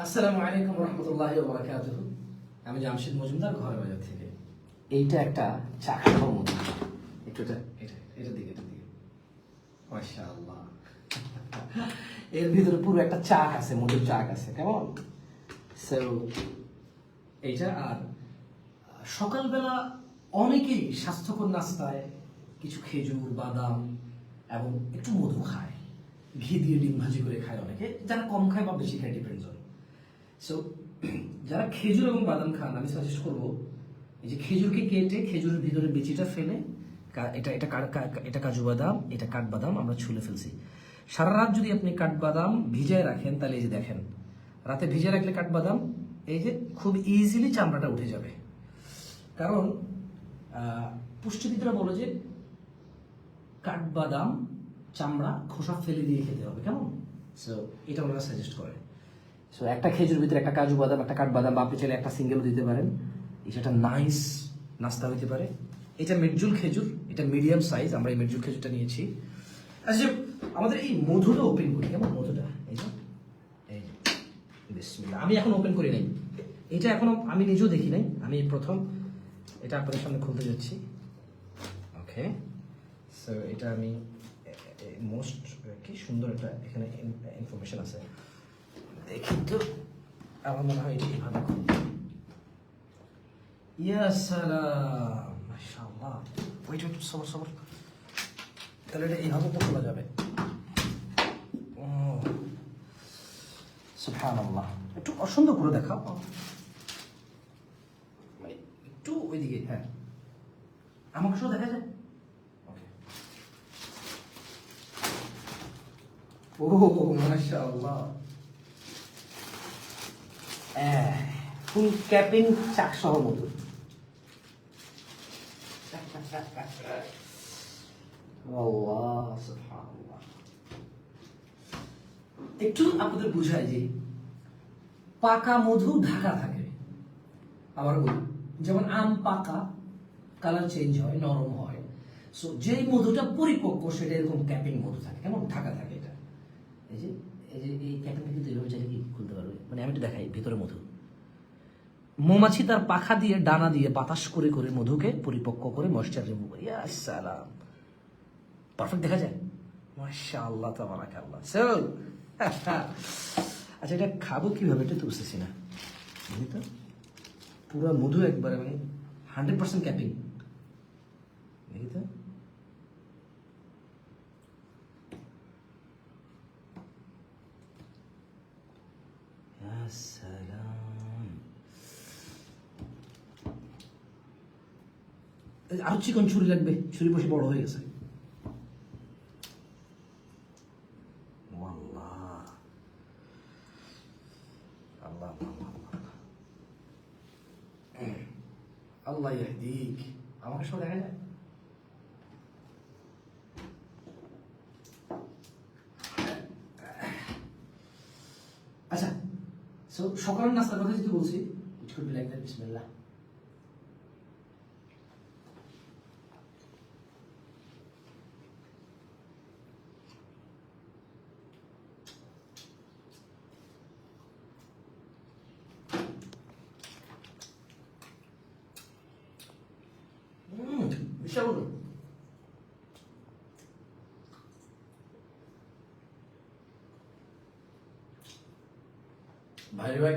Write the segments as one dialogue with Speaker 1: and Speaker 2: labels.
Speaker 1: আসসালামু আলাইকুম রহমতুল্লাহ বারাকাতুহ। আমি জামশেদ মজুমদার ঘরে বাজার থেকে। এইটা একটা চাকার মতো। একটু এটা এটা এটার দিকে এটার দিকে। মাশাআল্লাহ। এর ভিতরে পুরো একটা চাক আছে মধুর চাক আছে কেমন? সো এইটা আর সকালবেলা অনেকেই স্বাস্থ্যকর নাস্তায় কিছু খেজুর বাদাম এবং একটু মধু খায়। ঘি দিয়ে ডিম ভাজি করে খায় অনেকে। যারা কম খায় বা বেশি খায় ডিপেন্ডস অন সো যারা খেজুর এবং বাদাম খান, আমি সাজেস্ট করব, এই যে খেজুরকে কেটে খেজুরের ভিতরে বিচিটা ফেলে এটা এটা এটা কাজু বাদাম, এটা কাঠবাদাম আমরা ছুলে ফেলছি। সারা রাত যদি আপনি কাঠবাদাম ভিজায় রাখেন, তাহলে এই যে দেখেন, রাতে ভিজে রাখলে কাঠবাদাম, এই যে খুব ইজিলি চামড়াটা উঠে যাবে। কারণ পুষ্টিবিদরা বলে যে কাঠবাদাম চামড়া খোসা ফেলে দিয়ে খেতে হবে, কেমন? সো এটা ওনারা সাজেস্ট করে। সো একটা খেজুর ভিতরে একটা কাজু বাদাম, একটা কাঠবাদাম, বা আপনি চাইলে একটা সিঙ্গেলও দিতে পারেন। এটা নাইস নাস্তা হতে পারে। এটা মির্জুল খেজুর, এটা মিডিয়াম সাইজ আমরা এই মির্জুল খেজুরটা নিয়েছি। আচ্ছা আমাদের এই মধুটা ওপেন করি। কেমন মধুটা? এই যে। আমি এখন ওপেন করি নাই। এটা এখনও আমি নিজেও দেখি নাই। আমি প্রথম এটা আপনাদের সামনে খুলতে যাচ্ছি। ওকে সো এটা আমি মোস্ট কি সুন্দর একটা এখানে ইনফরমেশন আছে। দেখি আমার মনে হয় এইভাবে তাহলে এটা এইভাবে তো খোলা যাবে। একটু অসুন্দর করে দেখাও। মানে একটু ওইদিকে হ্যাঁ। আমাকে শুধু দেখা যায়? ওকে ও, মাশাআল্লাহ। ফুল ক্যাপিং চাকসহ মতো মধু একটু আপনাদের বুঝাই যে পাকা মধু ঢাকা থাকে। আবার বলি, যেমন আম পাকা কালার চেঞ্জ হয়, নরম হয়। সো যেই মধুটা পরিপক্ক, সেটা এরকম ক্যাপিং মধু থাকে। কেমন? ঢাকা থাকে এটা। এই যে এই যে, এই চাইলে কি খুলতে পারবে? মানে আমি একটু দেখাই, ভেতরে মধু। মৌমাছি তার পাখা দিয়ে, ডানা দিয়ে বাতাস করে করে মধুকে পরিপক্ক করে ময়েশ্চার রিমুভ করে। সালাম। পারফেক্ট দেখা যায়? মাশা আল্লাহ তাবারাক আল্লাহ সো আচ্ছা এটা খাব কীভাবে? এটা তো বুঝতেছি না। বুঝলি তো? পুরো মধু একবারে মানে হান্ড্রেড পার্সেন্ট ক্যাপিং দেখি তো? ইয়া সালাম এই আরও চিকন ছুরি লাগবে? ছুরি বসে বড় হয়ে গেছে। ওয়াল্লাহ। আল্লাহ আল্লাহ আল্লাহ আল্লাহ। ইয়াহদিক। আমাকে সব দেখা যায় আচ্ছা সো সকালের নাস্তার কথা যদি বলছি it could be like that বিসমিল্লাহ ভাই ভাই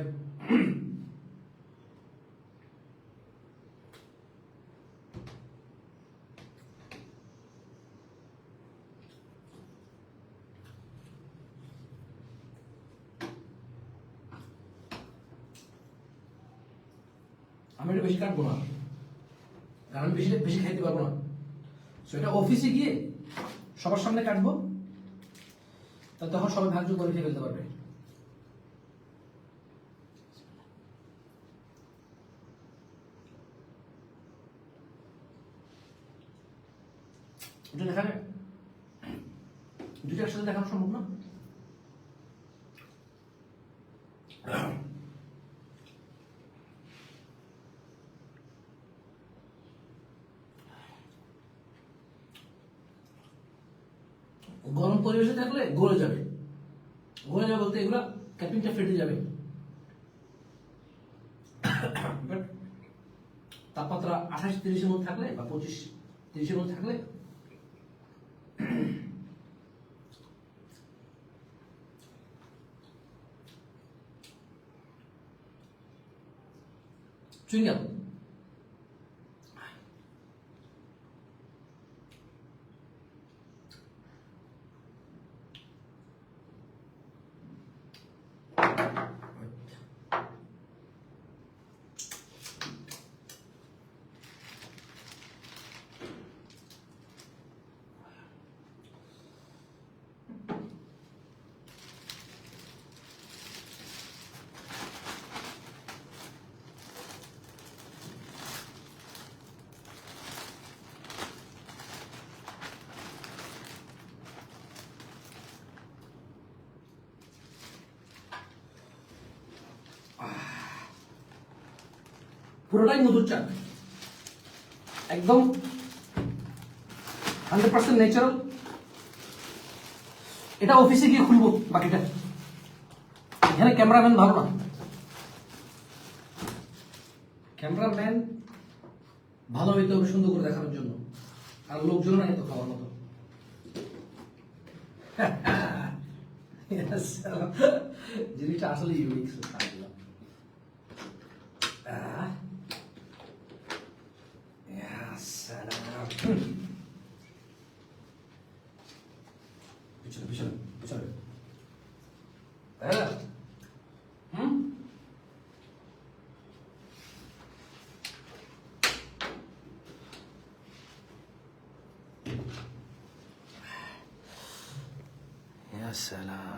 Speaker 1: আমি এটা বেশি কাটবো না। কারণ আমি বেশি বেশি খাইতে পারব না। সো এটা অফিসে গিয়ে সবার সামনে কাটবো। তা তখন সবাই ভাগযোগ করে খেয়ে ফেলতে পারবে। একসাথে দেখানো সম্ভব না? গরম পরিবেশে থাকলে গলে যাবে। গলে যাবে বলতে এগুলো ক্যাপিংটা ফেটে যাবে। তাপমাত্রা আঠাশ তিরিশের মধ্যে থাকলে বা পঁচিশ তিরিশের মধ্যে থাকলে 중요 পুরোটাই মধুর চা একদম হান্ড্রেড পার্সেন্ট ন্যাচারাল এটা অফিসে গিয়ে খুলবো বাকিটা। এখানে ক্যামেরাম্যান ভালো না। ক্যামেরাম্যান ভালো হইতে হবে সুন্দর করে দেখানোর জন্য। আর লোকজন নাই তো খাওয়ার মতো। জিনিসটা আসলে ইউনিক Bicara, bercara, 塞了